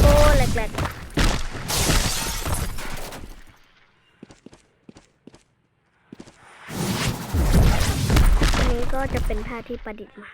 โอ้แหลกๆอันนี้ก็จะเป็นผ้าที่ประดิษฐ์มา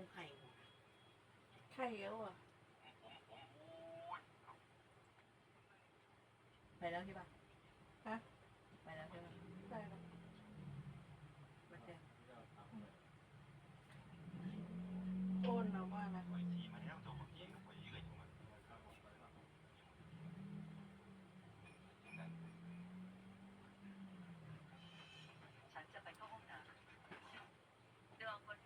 ม่เห็นเรียมไข่ไข่เอวอะไปแล้วใช่ปะฮะ ไปแล้วใช่ปะ ได้แล้ว มาเจอ โอนนะว่านะ ฉันจะไปเข้าห้องน้ำเดี๋ยวคน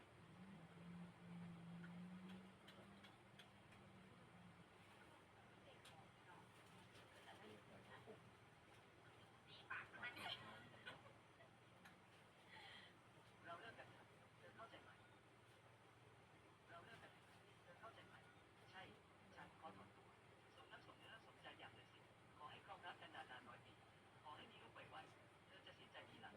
เราเลิกกันเถอะเธอเข้าใจไหม เราเลิกกันเถอะเธอเข้าใจไหม ใช่ ฉันขอถอนตัวสมน้ำสมเนื้อสมใจอย่างเลยสิ ขอให้ครองรักกันนานๆร้อยปี ขอให้มีลูกไวๆเธอจะเสียใจทีหลัง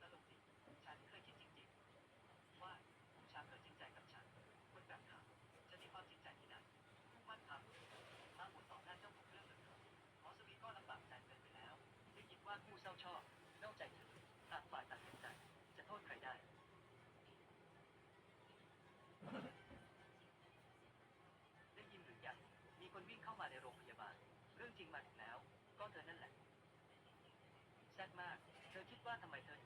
ตลกสิฉันเคยคิดจริงๆ ว่าผู้ชายเคยจริงใจกับฉัน คนแบบเขาจะมีความจริงใจที่ไหนผู้มั่นคำมาหมุนต่อหน้าเจ้าของเรื่องเลยเถอะขอสวีก็ลำบากใจเกินไปแล้วได้ จ้าชอบนอกใจเธอต่างฝ่ายต่างเห็นใจ จะโทษใครได้ ได้ยินหรือยัง มีคนวิ่งเข้ามาในโรงพยาบาล เรื่องจริงมาถึงแล้ว ก็เธอนั่นแหละแซ่บมาก เธอคิดว่าทำไมเธอ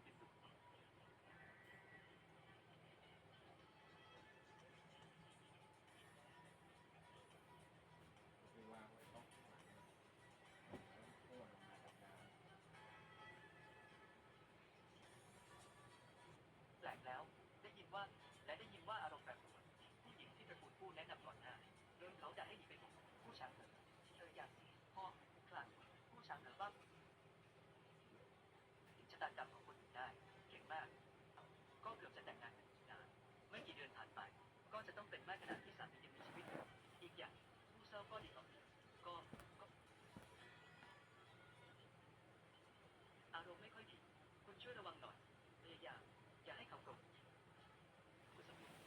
ตากรรมของคนอื่นได้ เก่งมาก ก็เกือบจะแต่งงานกันอีกนานไม่กี่เดือนผ่านไป ก็จะต้องเป็นแม่ขนาดที่สามียังมีชีวิตอยู่อีกอย่างผู้เศร้าก็ดีต่อเธอก็ก็ อารมณ์ไม่ค่อยดี คุณช่วยระวังหน่อยพยายามอย่าให้เขาโกรธคุณสมบูรณ์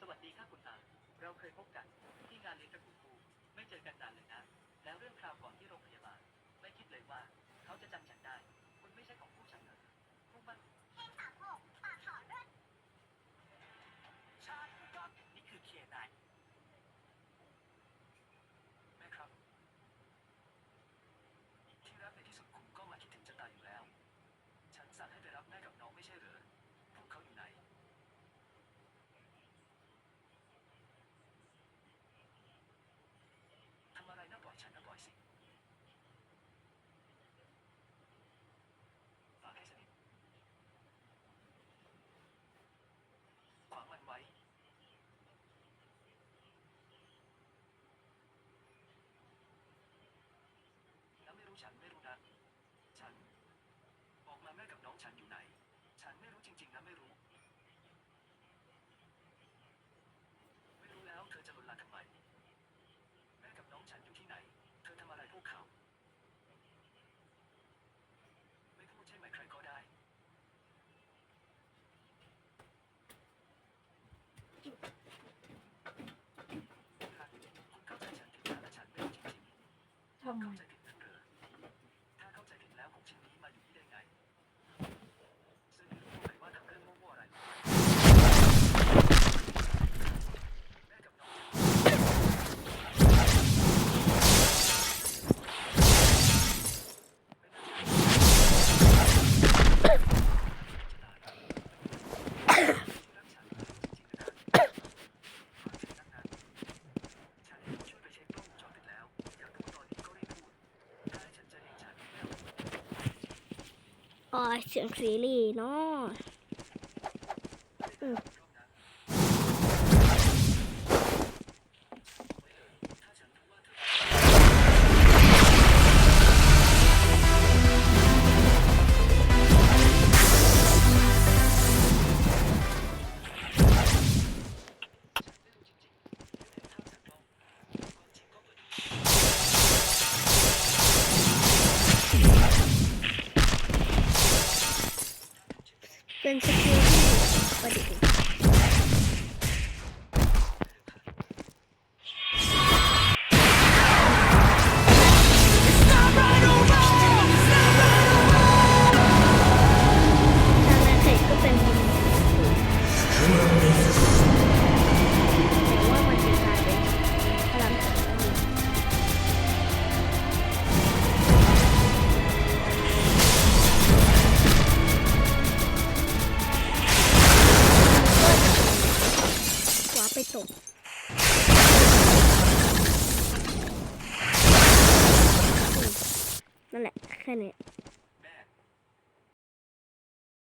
สวัสดีค่ะคุณอาเราเคยพบกันที่งานเลี้ยงตระกูลภูไม่เจอกันนานเลยนะ แล้วเรื่องคราวก่อนที่โรงพยาบาล ไม่คิดเลยว่า เขาจะจำฉันได้ ของฉันอยู่ไหน ฉันไม่รู้จริง ๆนะไม่รู้ ไม่รู้แล้วเธอจะหลุดลานทำไมแม่กับน้องฉันอยู่ที่ไหน เธอทำอะไรพวกเขา ไม่พูดใช่ไหมใครก็ได้ทำไม อ๋อเสียงซีรีส์เนาะ Thank you. ศพนั่นแหละแค่นี้